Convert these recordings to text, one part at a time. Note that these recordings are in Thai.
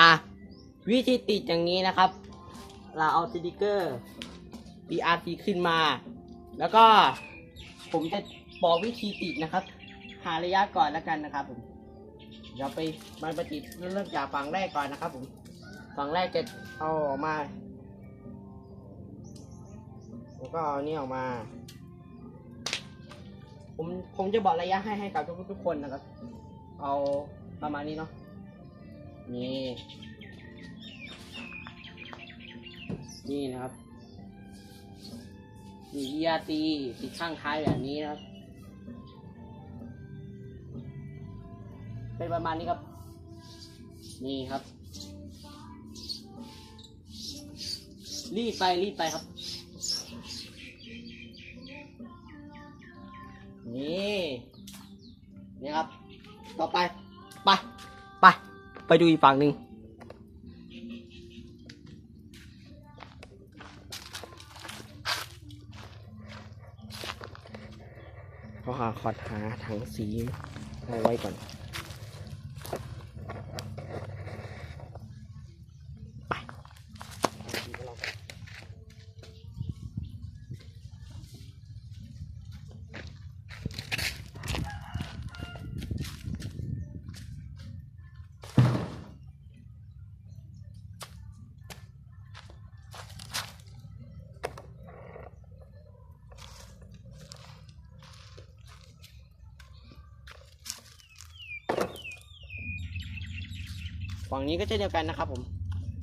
อะวิธีติดอย่างนี้นะครับ เราเอาสติกเกอร์ BRT ขึ้นมา แล้วก็ผมจะบอกวิธีติดนะครับ หาระยะก่อนแล้วกันนะครับผมเดี๋ยวไปมันไปติดเริ่มจากฝั่งแรกก่อนนะครับผมฝั่งแรกจะเอาออกมาแล้วก็เอานี่ออกมา ผมผมจะบอกระยะให้ให้กับทุกทุกๆคนนะครับ เอาประมาณนี้เนาะ นี่ นี่นะครับมีเอียตีติดข้างท้ายแบบนี้นะครับ เป็นประมาณนี้ครับ นี่ครับ รีดไปรีดไปครับ นี่ นี่ครับ ต่อไป ไปดูอีกฝั่งหนึ่งเขาหาขอดหาถังสีเอาไว้ก่อน ฝั่งนี้ก็เช่นเดียวกันนะครับ ผม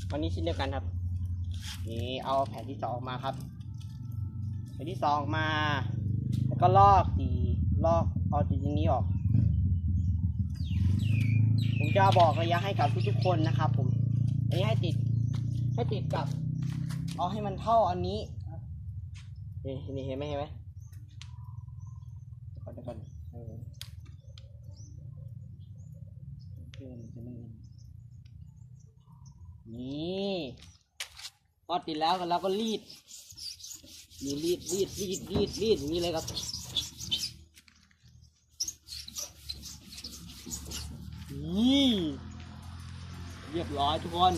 ฝั่งนี้เช่นเดียวกันครับ นี่เอาแผ่นที่สองออกมาครับ แผ่นที่สองออกมา แล้วก็ลอกสีลอกเอาจุดนี้ออก ผมจะบอกระยะให้กับทุกๆคนนะครับ ผมอันนี้ให้ติดให้ติดกับ เอาให้มันเท่าอันนี้นี่นี่เห็นไหมเห็นไหมก่อนเดียวก่อนเออเพื่อนจะไม่ นี่พอติดแล้วกันแล้วก็รีดนี่รีดรีดรีดรีดรีดอย่างนี้เลยครับนี่เรียบร้อยทุกคน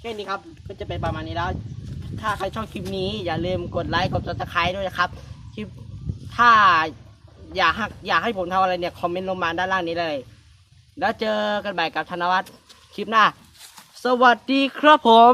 แค่นี้ครับก็จะเป็นประมาณนี้แล้ว ถ้าใครชอบคลิปนี้อย่าลืมกดไลค์กด subscribe ด้วยนะครับ คลิปถ้า อยากให้อยากให้ผมทำอะไรเนี่ยคอมเมนต์ลงมาด้านล่างนี้เลย แล้วเจอกันใหม่กับธนวัฒน์คลิปหน้า สวัสดีครับผม